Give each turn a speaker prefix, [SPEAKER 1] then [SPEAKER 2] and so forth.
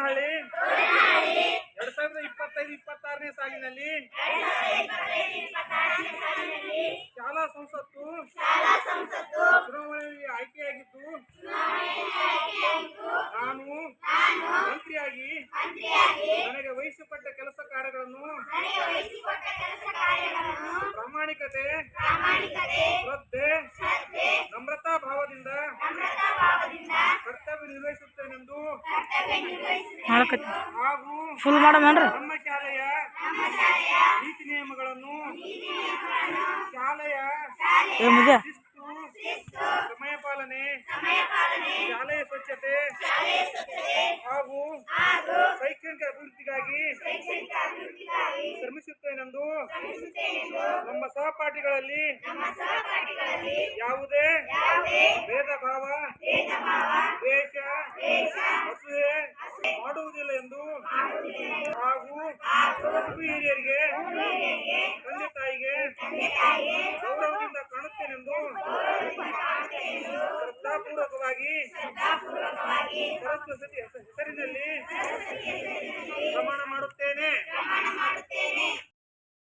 [SPEAKER 1] ತೋರಣಹಳ್ಳಿ ಎರಡ್ ಸಾವಿರದ ಇಪ್ಪತ್ತೈದು ಇಪ್ಪತ್ತಾರನೇ ಸಾಲಿನಲ್ಲಿ. ಶಾಲಾ ಸಂಸತ್ತು. ಚುನಾವಣೆಯಲ್ಲಿ ಆಯ್ಕೆಯಾಗಿದ್ದು ನಾನು ಮಂತ್ರಿಯಾಗಿ ನನಗೆ ವಹಿಸಿಕೊಟ್ಟ ಕೆಲಸ ಕಾರ್ಯಗಳನ್ನು ಪ್ರಾಮಾಣಿಕತೆ ಶ್ರದ್ಧೆ ಕರ್ತವ್ಯ ನಿರ್ವಹಿಸುತ್ತೇನೆಂದು ಹಾಗೂ
[SPEAKER 2] ಫುಲ್ ಮಾಡಮೇನ್ರಿ
[SPEAKER 1] ನಮ್ಮ ಶಾಲೆಯ ನೀತಿ ನಿಯಮಗಳನ್ನು ಶಾಲೆಯ ಶಿಸ್ತು ಸಮಯ ಪಾಲನೆ ಶಾಲೆಯ ಸ್ವಚ್ಛತೆ ಹಾಗೂ ಶೈಕ್ಷಣಿಕ ಅಭಿವೃದ್ಧಿಗಾಗಿ ಶ್ರಮಿಸುತ್ತೇನೆಂದು ನಮ್ಮ ಸಹಪಾಠಿಗಳಲ್ಲಿ ಯಾವುದೇ ಭೇದ ಭಾವ ಮಾಡುವುದಿಲ್ಲ ಎಂದು ಹಾಗೂ ಗುರು ಹಿರಿಯರಿಗೆ ತಂದೆ ತಾಯಿಗೆ ಗೌರವದಿಂದ ಕಾಣುತ್ತೇನೆಂದು ಶ್ರದ್ಧಾಪೂರ್ವಕವಾಗಿ ಸರಸ್ವತಿ ಹೆಸರಿನಲ್ಲಿ